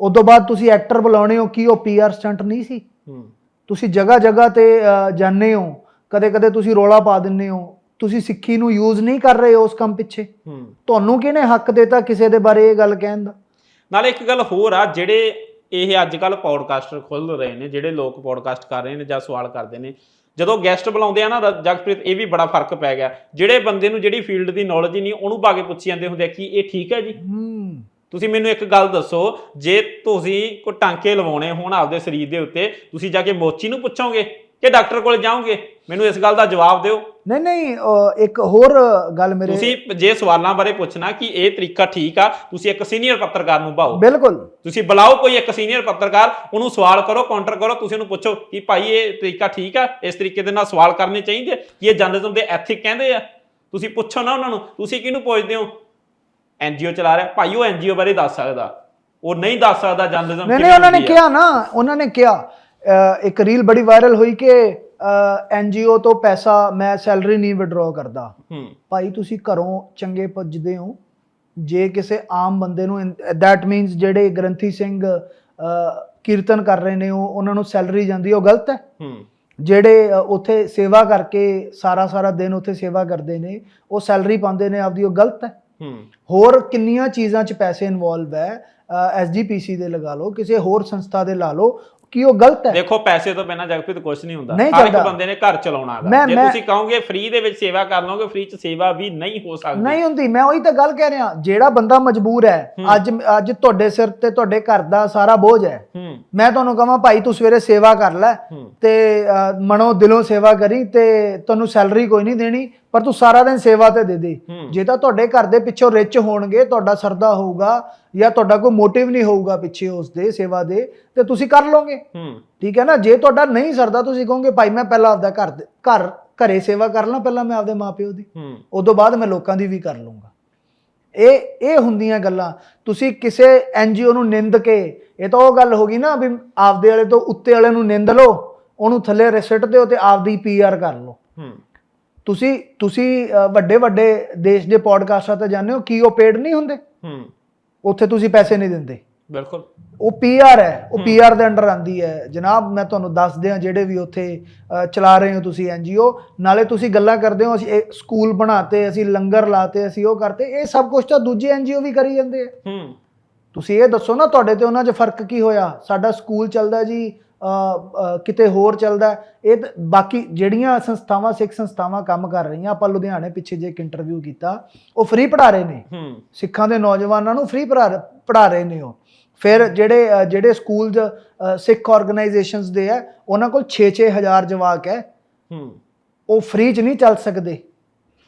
ਉਦੋਂ ਬਾਅਦ ਤੁਸੀਂ ਐਕਟਰ ਬੁਲਾਉਣੇ ਹੋ ਕੀ ਉਹ ਪੀਆਰ ਸਟੰਟ ਨਹੀਂ ਸੀ? ਹੂੰ। ਤੁਸੀਂ ਜਗ੍ਹਾ ਜਗ੍ਹਾ ਤੇ ਜਾਂਦੇ ਹੋ ਕਦੇ ਕਦੇ ਤੁਸੀਂ ਰੋਲਾ ਪਾ ਦਿੰਦੇ ਹੋ ਤੁਸੀਂ ਸਿੱਖੀ ਨੂੰ ਯੂਜ਼ ਨਹੀਂ ਕਰ ਰਹੇ ਉਸ ਕੰਮ ਪਿੱਛੇ? ਹੂੰ। ਤੁਹਾਨੂੰ ਕਿਹਨੇ ਹੱਕ ਦਿੱਤਾ ਕਿਸੇ ਦੇ ਬਾਰੇ ਇਹ ਗੱਲ ਕਹਿਣ ਦਾ? ਨਾਲੇ ਇੱਕ ਗੱਲ ਹੋਰ ਆ ਜਿਹੜੇ ਇਹ ਅੱਜ ਕੱਲ ਪੌਡਕਾਸਟਰ ਖੁੱਲ ਰਹੇ ਨੇ ਜਿਹੜੇ ਲੋਕ ਪੌਡਕਾਸਟ ਕਰ ਰਹੇ ਨੇ ਜਾਂ ਸਵਾਲ ਕਰਦੇ ਨੇ ਜਦੋਂ ਗੈਸਟ ਬੁਲਾਉਂਦੇ ਆ ਨਾ ਜਗਪ੍ਰੀਤ ਇਹ ਵੀ ਬੜਾ ਫ਼ਰਕ ਪੈ ਗਿਆ। ਜਿਹੜੇ ਬੰਦੇ ਨੂੰ ਜਿਹੜੀ ਫੀਲਡ ਦੀ ਨੌਲੇਜ ਹੀ ਨਹੀਂ ਉਹਨੂੰ ਕੇ ਪੁੱਛੀ ਜਾਂਦੇ ਹੁੰਦੇ ਆ ਕਿ ਇਹ ਠੀਕ ਹੈ ਜੀ? ਹੂੰ। ਤੁਸੀਂ ਮੈਨੂੰ ਇੱਕ ਗੱਲ ਦੱਸੋ ਜੇ ਤੁਸੀਂ ਕੋਈ ਟਾਂਕੇ ਲਵਾਉਣੇ ਹੋਣ ਆਪਦੇ ਸਰੀਰ ਦੇ ਉੱਤੇ ਤੁਸੀਂ ਜਾ ਕੇ ਮੋਚੀ ਨੂੰ ਪੁੱਛੋਗੇ? ਕਿ ਡਾਕਟਰ ਕੋਲ ਜਾਓਗੇ? ਮੈਨੂੰ ਇਸ ਗੱਲ ਦਾ ਜਵਾਬ ਦਿਓ। ਨਹੀਂ ਨਹੀਂ ਇੱਕ ਹੋਰ ਗੱਲ ਮੇਰੇ ਤੁਸੀਂ ਜੇ ਸਵਾਲਾਂ ਬਾਰੇ ਪੁੱਛਣਾ ਕਿ ਇਹ ਤਰੀਕਾ ਠੀਕ ਆ ਤੁਸੀਂ ਇੱਕ ਸੀਨੀਅਰ ਪੱਤਰਕਾਰ ਨੂੰ ਭਾਓ। ਬਿਲਕੁਲ। ਤੁਸੀਂ ਬੁਲਾਓ ਕੋਈ ਇੱਕ ਸੀਨੀਅਰ ਪੱਤਰਕਾਰ ਉਹਨੂੰ ਸਵਾਲ ਕਰੋ ਕਾਊਂਟਰ ਕਰੋ ਤੁਸੀਂ ਉਹਨੂੰ ਪੁੱਛੋ ਕਿ ਭਾਈ ਇਹ ਤਰੀਕਾ ਠੀਕ ਆ ਇਸ ਤਰੀਕੇ ਦੇ ਨਾਲ ਸਵਾਲ ਕਰਨੇ ਚਾਹੀਦੇ ਕਿ ਇਹ ਜਰਨਲਿਜ਼ਮ ਦੇ ਐਥਿਕ ਕਹਿੰਦੇ ਆ। ਤੁਸੀਂ ਪੁੱਛੋ ਨਾ ਉਹਨਾਂ ਨੂੰ ਤੁਸੀਂ ਕਿਹਨੂੰ ਪੁੱਛਦੇ ਹੋ? ਐਨਜੀਓ ਚਲਾ ਰਿਹਾ। ਭਾਈ ਉਹ ਐਨਜੀਓ ਬਾਰੇ ਦੱਸ ਸਕਦਾ। ਉਹ ਨਹੀਂ ਦੱਸ ਸਕਦਾ ਜਰਨਲਿਜ਼ਮ ਨਹੀਂ ਨਹੀਂ ਉਹਨਾਂ ਨੇ ਕਿਹਾ ਨਾ ਉਹਨਾਂ ਨੇ ਕਿਹਾ ਇੱਕ ਰੀਲ ਬੜੀ ਵਾਇਰਲ ਹੋਈ ਕਿ ਐਨਜੀਓ ਤੋਂ ਪੈਸਾ ਮੈਂ ਸੈਲਰੀ ਨਹੀਂ ਵਿਡਰਾਅ ਕਰਦਾ। ਭਾਈ ਤੁਸੀਂ ਘਰੋਂ ਚੰਗੇ ਪੁੱਜਦੇ ਹੋ। ਜੇ ਕਿਸੇ ਆਮ ਬੰਦੇ ਨੂੰ ਦੈਟ ਮੀਨਸ ਜਿਹੜੇ ਗ੍ਰੰਥੀ ਸਿੰਘ ਕੀਰਤਨ ਕਰ ਰਹੇ ਨੇ ਉਹ ਉਹਨਾਂ ਨੂੰ ਸੈਲਰੀ ਜਾਂਦੀ ਉਹ ਗਲਤ ਹੈ? ਜਿਹੜੇ ਉੱਥੇ ਸੇਵਾ ਕਰਕੇ ਸਾਰਾ ਸਾਰਾ ਦਿਨ ਉੱਥੇ ਸੇਵਾ ਕਰਦੇ ਨੇ ਉਹ ਸੈਲਰੀ ਪਾਉਂਦੇ ਨੇ ਆਪਦੀ ਉਹ ਗਲਤ ਹੈ? ਹੂੰ। ਹੋਰ ਕਿੰਨੀਆਂ ਚੀਜ਼ਾਂ 'ਚ ਪੈਸੇ ਇਨਵੋਲਵ ਹੈ? ਐਸਜੀਪੀਸੀ ਦੇ ਲਗਾ ਲਓ ਕਿਸੇ ਹੋਰ ਸੰਸਥਾ ਦੇ ਲਾ ਲਓ ਕੀ ਉਹ ਗਲਤ ਹੈ? ਦੇਖੋ ਪੈਸੇ ਤੋਂ ਬਿਨਾਂ ਜਗਪ੍ਰੀਤ ਕੁਝ ਨਹੀਂ ਹੁੰਦਾ। ਹਰ ਇੱਕ। ਬੰਦੇ ਨੇ ਘਰ ਚਲਾਉਣਾ ਹੈਗਾ। ਜੇ ਤੁਸੀਂ ਕਹੋਗੇ ਫ੍ਰੀ ਦੇ ਵਿੱਚ ਸੇਵਾ ਕਰ ਲਓਗੇ ਫ੍ਰੀ ਚ ਸੇਵਾ ਵੀ ਨਹੀਂ ਹੋ ਸਕਦੀ। ਨਹੀਂ ਹੁੰਦੀ। ਮੈਂ ਉਹੀ ਤਾਂ ਗੱਲ ਕਹਿ ਰਿਹਾ। ਜਿਹੜਾ ਬੰਦਾ ਮਜਬੂਰ ਹੈ। ਅੱਜ ਅੱਜ ਤੁਹਾਡੇ ਸਿਰ ਤੇ ਤੁਹਾਡੇ ਘਰ ਦਾ ਸਾਰਾ ਬੋਝ ਹੈ। ਮੈਂ ਤੁਹਾਨੂੰ ਕਹਾਂ ਭਾਈ ਤੂੰ ਸਵੇਰੇ ਸੇਵਾ ਕਰ ਲੈ ਤੇ ਮਨੋ ਦਿਲੋਂ ਸੇਵਾ ਕਰੀ ਤੇ ਤੁਹਾਨੂੰ ਸੈਲਰੀ ਕੋਈ ਨਹੀਂ ਦੇਣੀ। ਪਰ ਤੂੰ ਸਾਰਾ ਦਿਨ ਸੇਵਾ ਤੇ ਦੇ ਦੇ। ਜੇ ਤਾਂ ਤੁਹਾਡੇ ਘਰ ਦੇ ਪਿੱਛੋਂ ਰਿਚ ਹੋਣਗੇ ਤੁਹਾਡਾ ਸਰਦਾ ਹੋਊਗਾ ਜਾਂ ਤੁਹਾਡਾ ਕੋਈ ਮੋਟਿਵ ਨਹੀਂ ਹੋਊਗਾ ਪਿੱਛੇ ਉਸ ਦੇ ਸੇਵਾ ਦੇ ਤੇ ਤੁਸੀਂ ਕਰ ਲਓਗੇ। ਹੂੰ। ਠੀਕ ਹੈ ਨਾ? ਜੇ ਤੁਹਾਡਾ ਨਹੀਂ ਸਰਦਾ ਤੁਸੀਂ ਕਹੋਗੇ ਭਾਈ ਮੈਂ ਪਹਿਲਾਂ ਆਪਦਾ ਘਰ ਦੇ- ਘਰ ਘਰੇ ਸੇਵਾ ਕਰ ਲਾਂ ਪਹਿਲਾਂ ਮੈਂ ਆਪਦੇ ਮਾਪਿਓ ਦੀ। ਉਦੋਂ ਬਾਅਦ ਮੈਂ ਲੋਕਾਂ ਦੀ ਵੀ ਕਰ ਲੂੰਗਾ ਇਹ ਇਹ ਹੁੰਦੀਆਂ ਗੱਲਾਂ। ਤੁਸੀਂ ਕਿਸੇ ਐਨਜੀਓ ਨੂੰ ਨਿੰਦ ਕੇ ਇਹ ਤਾਂ ਉਹ ਗੱਲ ਹੋ ਗਈ ਨਾ ਵੀ ਆਪਦੇ ਵਾਲੇ ਤੋਂ ਉੱਤੇ ਵਾਲੇ ਨੂੰ ਨਿੰਦ ਲਓ ਉਹਨੂੰ ਥੱਲੇ ਰਿਸਟ ਦਿਓ ਤੇ ਆਪਦੀ ਪੀਆਰ ਕਰ ਲਓ। ਤੁਸੀਂ ਤੁਸੀਂ ਵੱਡੇ ਵੱਡੇ ਦੇਸ਼ ਦੇ ਪੋਡਕਾਸਟਾਂ ਤੇ ਜਾਂਦੇ ਹੋ ਕੀ ਉਹ ਪੇਡ ਨਹੀਂ ਹੁੰਦੇ? ਹੂੰ। ਉੱਥੇ ਤੁਸੀਂ ਪੈਸੇ ਨਹੀਂ ਦਿੰਦੇ। ਬਿਲਕੁਲ। ਉਹ ਪੀਆਰ ਹੈ ਉਹ ਪੀਆਰ ਦੇ ਅੰਡਰ ਆਂਦੀ ਹੈ। ਜਨਾਬ ਮੈਂ ਤੁਹਾਨੂੰ ਦੱਸ ਦਿਆਂ ਜਿਹੜੇ ਵੀ ਉੱਥੇ ਚਲਾ ਰਹੇ ਹੋ ਤੁਸੀਂ ਐਨਜੀਓ ਨਾਲੇ ਤੁਸੀਂ ਗੱਲਾਂ ਕਰਦੇ ਹੋ ਅਸੀਂ ਇਹ ਸਕੂਲ ਬਣਾਤੇ ਅਸੀਂ ਲੰਗਰ ਲਾਤੇ ਅਸੀਂ ਉਹ ਕਰਤੇ ਇਹ ਸਭ ਕੁਝ ਤਾਂ ਦੂਜੇ ਐਨਜੀਓ ਵੀ ਕਰੀ ਜਾਂਦੇ ਆ। ਹੂੰ। ਤੁਸੀਂ ਇਹ ਦੱਸੋ ਨਾ ਤੁਹਾਡੇ ਤੇ ਉਹਨਾਂ 'ਚ ਫ਼ਰਕ ਕੀ ਹੋਇਆ? ਸਾਡਾ ਸਕੂਲ ਚੱਲਦਾ ਜੀ ਕਿਤੇ ਹੋਰ ਚੱਲਦਾ। ਇਹ ਬਾਕੀ ਜਿਹੜੀਆਂ ਸੰਸਥਾਵਾਂ ਸਿੱਖ ਸੰਸਥਾਵਾਂ ਕੰਮ ਕਰ ਰਹੀਆਂ ਆਪਾਂ ਲੁਧਿਆਣੇ ਪਿੱਛੇ ਜੇ ਇੱਕ ਇੰਟਰਵਿਊ ਕੀਤਾ ਉਹ ਫ੍ਰੀ ਪੜ੍ਹਾ ਰਹੇ ਨੇ। ਸਿੱਖਾਂ ਦੇ ਨੌਜਵਾਨਾਂ ਨੂੰ ਫ੍ਰੀ ਪੜ੍ਹਾ ਰਹੇ ਨੇ ਉਹ। ਫਿਰ ਜਿਹੜੇ ਜਿਹੜੇ ਸਕੂਲ ਸਿੱਖ ਆਰਗੇਨਾਈਜੇਸ਼ਨਸ ਦੇ ਆ ਉਹਨਾਂ ਕੋਲ 6-6 ਹਜ਼ਾਰ ਜਵਾਕ ਹੈ। ਉਹ ਫ੍ਰੀ 'ਚ ਨਹੀਂ ਚੱਲ ਸਕਦੇ।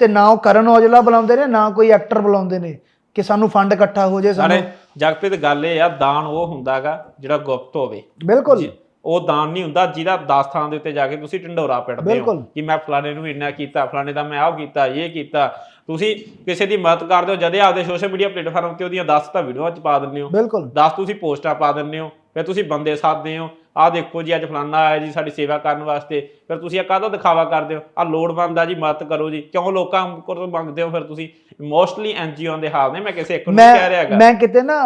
ਤੇ ਨਾ ਉਹ ਕਰਨ ਔਜਲਾ ਬੁਲਾਉਂਦੇ ਨੇ ਨਾ ਕੋਈ ਐਕਟਰ ਬੁਲਾਉਂਦੇ ਨੇ ਕਿ ਸਾਨੂੰ ਫੰਡ ਇਕੱਠਾ ਹੋ ਜੇ ਸਾਨੂੰ ਜਗਪ੍ਰੀਤ ਗੱਲ ਇਹ ਆ ਦਾਨ ਉਹ ਹੁੰਦਾਗਾ ਜਿਹੜਾ ਗੁਪਤ ਹੋਵੇ। ਬਿਲਕੁਲ। ਉਹ ਦਾਨ ਨਹੀਂ ਹੁੰਦਾ ਜਿਹਦਾ 10 ਥਾਂ ਦੇ ਉੱਤੇ ਜਾ ਕੇ ਤੁਸੀਂ ਢੰਡੋਰਾ ਪਿੱਟਦੇ ਹੋ। ਕਿ ਮੈਂ ਫਲਾਣੇ ਨੂੰ ਇੰਨਾ ਕੀਤਾ ਫਲਾਣੇ ਦਾ ਮੈਂ ਆਹ ਕੀਤਾ ਇਹ ਕੀਤਾ। ਤੁਸੀਂ ਕਿਸੇ ਦੀ ਮਦਦ ਕਰਦੇ ਹੋ ਜਦੇ ਆਪਦੇ ਸੋਸ਼ਲ ਮੀਡੀਆ ਪਲੇਟਫਾਰਮ ਤੇ ਉਹਦੀਆਂ 10 ਤਾਂ ਵੀਡੀਓਆਂ ਚ ਪਾ ਦਿੰਦੇ ਹੋ। ਬਿਲਕੁਲ। 10 ਤੁਸੀਂ ਪੋਸਟਾਂ ਪਾ ਦਿੰਦੇ ਹੋ ਫਿਰ ਤੁਸੀਂ ਬੰਦੇ ਸਾਧਦੇ ਹੋ ਆਹ ਦੇਖੋ ਜੀ ਅੱਜ ਫਲਾਨਾ ਆਇਆ ਜੀ ਸਾਡੀ ਸੇਵਾ ਕਰਨ ਵਾਸਤੇ। ਫਿਰ ਤੁਸੀਂ ਇਹ ਕਾਹਦਾ ਦਿਖਾਵਾ ਕਰਦੇ ਹੋ? ਆ ਲੋੜਵੰਦ ਆ ਜੀ ਮਦਦ ਕਰੋ ਜੀ। ਕਿਉਂ ਲੋਕਾਂ ਕੋਲੋਂ ਮੰਗਦੇ ਹੋ ਫਿਰ ਤੁਸੀਂ? ਮੋਸਟਲੀ ਐਨਜੀਓ ਦੇ ਹਾਲ ਨੇ ਮੈਂ ਕਿਸੇ ਇੱਕ ਨੂੰ ਕਹਿ ਰਿਹਾ ਮੈਂ ਹੈਗਾ। ਮੈਂ ਕਿਤੇ ਨਾ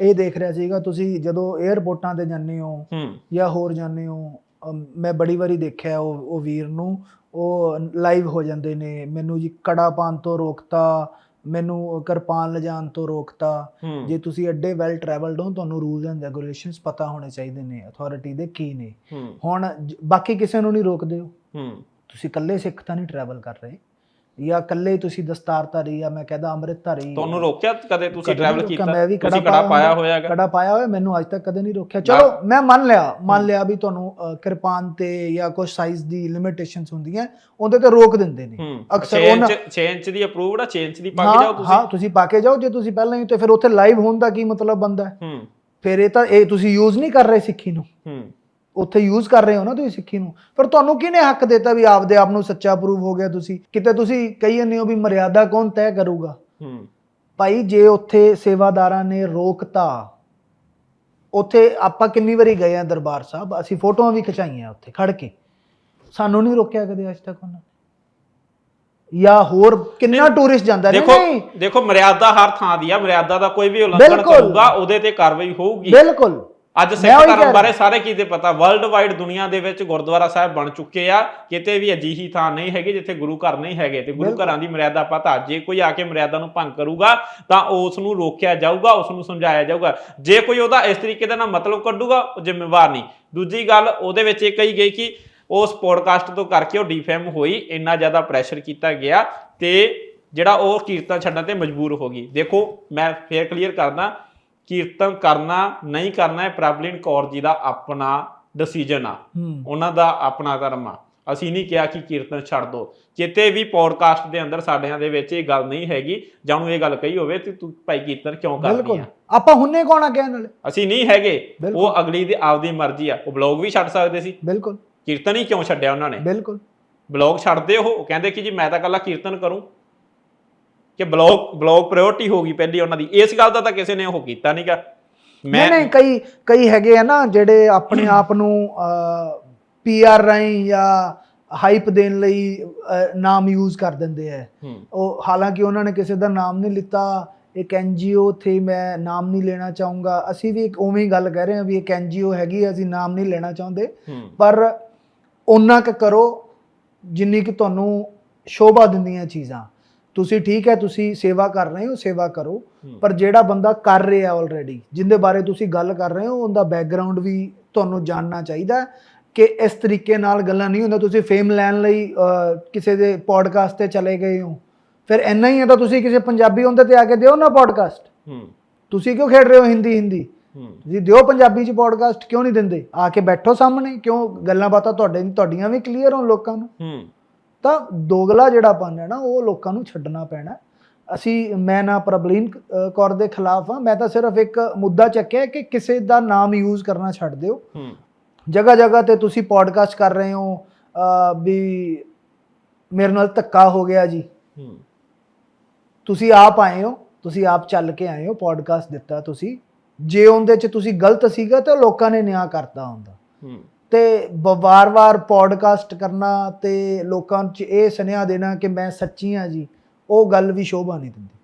ਇਹ ਦੇਖ ਰਿਹਾ ਸੀਗਾ ਤੁਸੀਂ ਜਦੋਂ 에ਅਰਪੋਰਟਾਂ ਤੇ ਜਾਂਦੇ ਹੋ ਜਾਂ ਹੋਰ ਜਾਂਦੇ ਹੋ ਮੈਂ ਬੜੀ ਵਾਰੀ ਦੇਖਿਆ ਉਹ ਉਹ ਵੀਰ ਨੂੰ ਉਹ ਲਾਈਵ ਹੋ ਜਾਂਦੇ ਨੇ ਮੈਨੂੰ ਜੀ ਕੜਾ ਪਾਉਣ ਤੋਂ ਰੋਕਤਾ ਮੈਨੂੰ ਕਿਰਪਾਨ ਲਿਜਾਣ ਤੋਂ ਰੋਕਤਾ। ਜੇ ਤੁਸੀਂ ਐਡੇ ਵੈਲ ਟਰੈਵਲਡ ਹੋ ਤੁਹਾਨੂੰ ਰੂਲਸ ਐਂਡ ਰੈਗੂਲੇਸ਼ਨਸ ਪਤਾ ਹੋਣੇ ਚਾਹੀਦੇ ਨੇ ਅਥਾਰਟੀ ਦੇ ਕੀ ਨੇ। ਹੁਣ ਬਾਕੀ ਕਿਸੇ ਨੂੰ ਨਹੀਂ ਰੋਕਦੇ ਹੂੰ। ਤੁਸੀਂ ਇਕੱਲੇ ਸਿੱਖ ਤਾਂ ਨਹੀਂ ਟਰੈਵਲ ਕਰ ਰਹੇ। ਜਾਂ ਇਕੱਲੇ ਤੁਸੀਂ ਦਸਤਾਰਧਾਰੀ ਜਾਂ ਮੈਂ ਕਹਿੰਦਾ ਅੰਮ੍ਰਿਤਧਾਰੀ ਤੁਹਾਨੂੰ ਰੋਕਿਆ ਕਦੇ ਤੁਸੀਂ ਟਰੈਵਲ ਕੀਤਾ ਰੋਕਿਆ, ਮੈਂ ਵੀ ਤੁਸੀਂ ਕੜਾ ਪਾਇਆ ਹੋਇਆ। ਹੈਗਾ? ਕੜਾ ਪਾਇਆ ਹੋਇਆ ਮੈਨੂੰ ਅੱਜ ਤੱਕ ਕਦੇ ਨਹੀਂ ਰੋਕਿਆ। ਚਲੋ ਮੈਂ ਮੰਨ ਲਿਆ ਮੰਨ ਲਿਆ ਵੀ ਤੁਹਾਨੂੰ ਕਿਰਪਾਨ ਤੇ ਜਾਂ ਕੁਝ ਸਾਈਜ਼ ਦੀ ਲਿਮਿਟੇਸ਼ਨਸ ਹੁੰਦੀਆਂ ਉਹਦੇ ਤੇ ਰੋਕ ਦਿੰਦੇ ਨੇ। ਅਕਸਰ ਉਹਨਾਂ- 6 ਇੰਚ ਦੀ ਅਪਰੂਵਡ ਆ 6 ਇੰਚ ਦੀ ਪਾ ਕੇ ਜਾਓ ਹਾਂ ਤੁਸੀਂ ਤੁਸੀਂ ਪਾ ਕੇ ਜਾਓ ਜੇ ਤੁਸੀਂ ਪਹਿਲਾਂ ਹੀ ਤੇ ਫਿਰ ਉੱਥੇ ਲਾਈਵ ਹੋਣ ਦਾ ਕੀ ਮਤਲਬ ਬੰਦਾ ਹੈ। ਹੂੰ ਫਿਰ ਇਹ ਤਾਂ ਇਹ ਤੁਸੀਂ ਯੂਜ਼ ਨਹੀਂ ਕਰ ਰਹੇ ਸਿੱਖੀ ਨੂੰ। ਹੂੰ। ਉੱਥੇ ਯੂਜ਼ ਕਰ ਰਹੇ ਹੋ ਨਾ ਤੁਸੀਂ ਸਿੱਖੀ ਨੂੰ? ਪਰ ਤੁਹਾਨੂੰ ਕਿਹਨੇ ਹੱਕ ਦਿੱਤਾ ਵੀ ਆਪਦੇ ਆਪ ਨੂੰ ਸੱਚਾ ਪ੍ਰੂਵ ਹੋ ਗਿਆ ਤੁਸੀਂ? ਕਿਤੇ ਤੁਸੀਂ ਕਹੀ ਜਾਂਦੇ ਹੋ ਵੀ ਮਰਿਆਦਾ ਕੌਣ ਤੈਅ ਕਰੂਗਾ? ਹੂੰ। ਭਾਈ ਜੇ ਉੱਥੇ ਸੇਵਾਦਾਰਾਂ ਨੇ ਰੋਕਤਾ ਉੱਥੇ ਆਪਾਂ ਕਿੰਨੀ ਵਾਰੀ ਗਏ ਆ ਦਰਬਾਰ ਸਾਹਿਬ ਅਸੀਂ ਫੋਟੋਆਂ ਵੀ ਖਿਚਾਈਆਂ ਉੱਥੇ ਖੜ ਕੇ। ਸਾਨੂੰ ਨਹੀਂ ਰੋਕਿਆ ਕਦੇ ਅੱਜ ਤੱਕ ਉਹਨਾਂ ਜਾਂ ਹੋਰ ਕਿੰਨਾ ਟੂਰਿਸਟ ਜਾਂਦਾ ਨਹੀਂ ਦੇਖੋ ਨਹੀਂ? ਦੇਖੋ ਮਰਿਆਦਾ ਹਰ ਥਾਂ ਦੀ ਆ ਮਰਿਆਦਾ ਦਾ ਕੋਈ ਵੀ ਉਲੰਘਣ। ਕਰੂਗਾ ਉਹਦੇ ਤੇ ਕਾਰਵਾਈ ਹੋਊਗੀ। ਬਿਲਕੁਲ। ਅੱਜ ਸਿੱਖ ਧਰਮ। ਬਾਰੇ ਸਾਰੇ ਕੀਤੇ ਪਤਾ ਵਰਲਡ ਵਾਈਡ ਦੁਨੀਆ ਦੇ ਵਿੱਚ ਗੁਰਦੁਆਰਾ ਸਾਹਿਬ ਬਣ ਚੁੱਕੇ ਆ ਕਿਤੇ ਵੀ ਅਜਿਹੀ ਥਾਂ ਨਹੀਂ ਹੈਗੀ ਜਿੱਥੇ ਗੁਰੂ ਘਰ ਨਹੀਂ ਹੈਗੇ ਤੇ ਗੁਰੂ। ਘਰਾਂ ਦੀ ਮਰਿਆਦਾ ਪਤਾ ਜੇ ਕੋਈ ਆ ਕੇ ਮਰਿਆਦਾ ਨੂੰ ਭੰਗ ਕਰੂਗਾ ਤਾਂ ਉਸ ਨੂੰ ਰੋਕਿਆ ਜਾਊਗਾ ਉਸ ਨੂੰ ਸਮਝਾਇਆ ਜਾਊਗਾ ਜੇ ਕੋਈ ਉਹਦਾ ਇਸ ਤਰੀਕੇ ਦਾ ਨਾ ਮਤਲਬ ਕੱਢੂਗਾ ਉਹ ਜ਼ਿੰਮੇਵਾਰ ਨਹੀਂ ਦੂਜੀ ਗੱਲ ਉਹਦੇ ਵਿੱਚ ਇਹ ਕਹੀ ਗਈ ਕਿ ਉਸ ਪੋਡਕਾਸਟ ਤੋਂ ਕਰਕੇ ਉਹ ਡੀਫੇਮ ਹੋਈ ਇੰਨਾ ਜ਼ਿਆਦਾ ਪ੍ਰੈਸ਼ਰ ਕੀਤਾ ਗਿਆ ਤੇ ਜਿਹੜਾ ਉਹ ਕੀਰਤਨ ਛੱਡਣ ਤੇ ਮਜਬੂਰ ਹੋ ਗਈ ਦੇਖੋ ਮੈਂ ਫੇਰ ਕਲੀਅਰ ਕਰਦਾ ਕੀਰਤਨ ਕਰਨਾ ਨਹੀਂ ਕਰਨਾ ਇਹ ਪ੍ਰਭਲੀਨ ਕੌਰ ਜੀ ਦਾ ਆਪਣਾ ਡਿਸੀਜਨ ਆ। ਉਹਨਾਂ ਦਾ ਆਪਣਾ ਧਰਮ ਆ। ਅਸੀਂ ਨਹੀਂ ਕਿਹਾ ਕਿ ਕੀਰਤਨ ਛੱਡ ਦੋ। ਕਿਤੇ ਵੀ ਪੋਡਕਾਸਟ ਦੇ ਅੰਦਰ ਸਾਡਿਆਂ ਦੇ ਵਿੱਚ ਇਹ ਗੱਲ ਨਹੀਂ ਹੈਗੀ। ਜਾਂ ਨੂੰ ਇਹ ਗੱਲ ਕਹੀ ਹੋਵੇ ਤੇ ਤੂੰ ਭਾਈ ਕੀਰਤਨ ਕਿਉਂ ਕਰਦੀ ਬਿਲਕੁਲ। ਆ ਆਪਾਂ ਹੁੰਨੇ ਕੌਣ ਆ ਕਹਿਣ ਵਾਲੇ? ਅਸੀਂ ਨਹੀਂ ਹੈਗੇ। ਉਹ ਅਗਲੀ ਦੀ ਆਪਦੀ ਮਰਜ਼ੀ ਆ। ਉਹ ਬਲੌਗ ਵੀ ਛੱਡ ਸਕਦੇ ਸੀ। ਬਿਲਕੁਲ। ਕੀਰਤਨ ਹੀ ਕਿਉਂ ਛੱਡਿਆ ਉਹਨਾਂ ਨੇ? ਬਿਲਕੁਲ। ਬਲੌਗ ਛੱਡਦੇ ਉਹ ਕਹਿੰਦੇ ਕਿ ਜੀ ਮੈਂ ਤਾਂ ਇਕੱਲਾ ਕੀਰਤਨ ਕਰੂੰ। ਕਿ ਬਲੌਗ ਬਲੌਗ ਪ੍ਰਾਇੋਰਟੀ ਹੋ ਗਈ ਪਹਿਲੀ ਉਹਨਾਂ ਦੀ। ਇਸ ਗੱਲ ਦਾ ਤਾਂ ਕਿਸੇ ਨੇ ਉਹ ਕੀਤਾ ਨਹੀਂਗਾ ਨਹੀਂ ਨਹੀਂ ਕਈ ਕਈ ਹੈਗੇ ਆ ਨਾ ਜਿਹੜੇ ਆਪਣੇ ਆਪ ਨੂੰ ਪੀਆਰ ਰਾਹੀਂ ਜਾਂ ਹਾਈਪ ਦੇਣ ਲਈ ਨਾਮ ਯੂਜ਼ ਕਰ ਦਿੰਦੇ ਆ। ਉਹ ਹਾਲਾਂਕਿ ਉਹਨਾਂ ਨੇ ਕਿਸੇ ਦਾ ਨਾਮ ਨਹੀਂ ਲਿੱਤਾ। ਇੱਕ ਐਨਜੀਓ ਥੇ ਮੈਂ ਨਾਮ ਨਹੀਂ ਲੈਣਾ ਚਾਹੂੰਗਾ। ਅਸੀਂ ਵੀ ਇੱਕ ਉਵੇਂ ਹੀ ਗੱਲ ਕਹਿ ਰਹੇ ਹਾਂ ਵੀ ਇੱਕ ਐਨਜੀਓ ਹੈਗੀ ਅਸੀਂ ਨਾਮ ਨਹੀਂ ਲੈਣਾ ਚਾਹੁੰਦੇ। ਪਰ ਉਹਨਾਂ ਕ ਕਰੋ ਜਿੰਨੀ ਕਿ ਤੁਹਾਨੂੰ ਸ਼ੋਭਾ ਦਿੰਦੀਆਂ ਚੀਜ਼ਾਂ। ਤੁਸੀਂ ਠੀਕ ਹੈ ਤੁਸੀਂ ਸੇਵਾ ਕਰ ਰਹੇ ਹੋ ਸੇਵਾ ਕਰੋ। ਪਰ ਜਿਹੜਾ ਬੰਦਾ ਕਰ ਰਿਹਾ ਆਲਰੇਡੀ ਜਿੰਦੇ ਬਾਰੇ ਤੁਸੀਂ ਗੱਲ ਕਰ ਰਹੇ ਹੋ ਉਹਦਾ ਬੈਕਗ੍ਰਾਉਂਡ ਵੀ ਤੁਹਾਨੂੰ ਜਾਣਨਾ ਚਾਹੀਦਾ ਕਿ ਇਸ ਤਰੀਕੇ ਨਾਲ ਗੱਲਾਂ ਨਹੀਂ ਹੁੰਦਾ। ਤੁਸੀਂ ਫੇਮ ਲੈਣ ਲਈ ਕਿਸੇ ਦੇ ਪੋਡਕਾਸਟ ਤੇ ਚਲੇ ਗਏ ਹੋ। ਫਿਰ ਇੰਨਾ ਹੀ ਹੈ ਤਾਂ ਤੁਸੀਂ ਕਿਸੇ ਪੰਜਾਬੀ ਹੁੰਦੇ ਤੇ ਆ ਕੇ ਦਿਓ ਨਾ ਪੋਡਕਾਸਟ ਤੁਸੀਂ ਕਿਉਂ ਖੇਡ ਰਹੇ ਹੋ ਹਿੰਦੀ ਹਿੰਦੀ? ਜੀ ਦਿਓ ਪੰਜਾਬੀ ਚ ਪੋਡਕਾਸਟ ਕਿਉਂ ਨਹੀਂ ਦਿੰਦੇ? ਆ ਕੇ ਬੈਠੋ ਸਾਹਮਣੇ ਕਿਉਂ ਗੱਲਾਂ ਬਾਤਾਂ ਤੁਹਾਡੇ ਤੁਹਾਡੀਆਂ ਵੀ ਕਲੀਅਰ ਹੋਣ ਲੋਕਾਂ ਨੂੰ? ਹੂੰ। ਤਾਂ ਦੋਗਲਾ ਜਿਹੜਾ ਪਨ ਹੈ ਨਾ ਉਹ ਲੋਕਾਂ ਨੂੰ ਛੱਡਣਾ ਪੈਣਾ। ਅਸੀਂ ਮੈਂ ਨਾ ਪ੍ਰਬਲੀਨ ਕੌਰ ਦੇ ਖਿਲਾਫ ਹਾਂ। ਮੈਂ ਤਾਂ ਸਿਰਫ ਇੱਕ ਮੁੱਦਾ ਚੱਕਿਆ ਕਿ ਕਿਸੇ ਦਾ ਨਾਮ ਯੂਜ਼ ਕਰਨਾ ਛੱਡ ਦਿਓ। ਹੂੰ। ਜਗ੍ਹਾ ਜਗ੍ਹਾ ਤੇ ਤੁਸੀਂ ਪੋਡਕਾਸਟ ਕਰ ਰਹੇ ਹੋ ਅ, ਵੀ ਮੇਰੇ ਨਾਲ ਧੱਕਾ ਹੋ ਗਿਆ ਜੀ। ਹੂੰ। ਤੁਸੀਂ ਆਪ ਆਏ ਹੋ ਤੁਸੀਂ ਆਪ ਚੱਲ ਕੇ ਆਏ ਹੋ ਪੋਡਕਾਸਟ ਦਿੱਤਾ ਤੁਸੀਂ। ਜੇ ਉਹਦੇ ਚ ਤੁਸੀਂ ਗਲਤ ਸੀਗਾ ਤਾਂ ਲੋਕਾਂ ਨੇ ਨਿਆਂ ਕਰਤਾ ਹੁੰਦਾ। ਹੂੰ। ਤੇ ਬ- ਵਾਰ-ਵਾਰ ਪੋਡਕਾਸਟ ਕਰਨਾ ਤੇ ਲੋਕਾਂ 'ਚ ਇਹ ਸੁਨੇਹਾ ਦੇਣਾ ਕਿ ਮੈਂ ਸੱਚੀ ਹਾਂ ਜੀ, ਉਹ ਗੱਲ ਵੀ ਸ਼ੋਭਾ ਨਹੀਂ ਦਿੰਦੀ।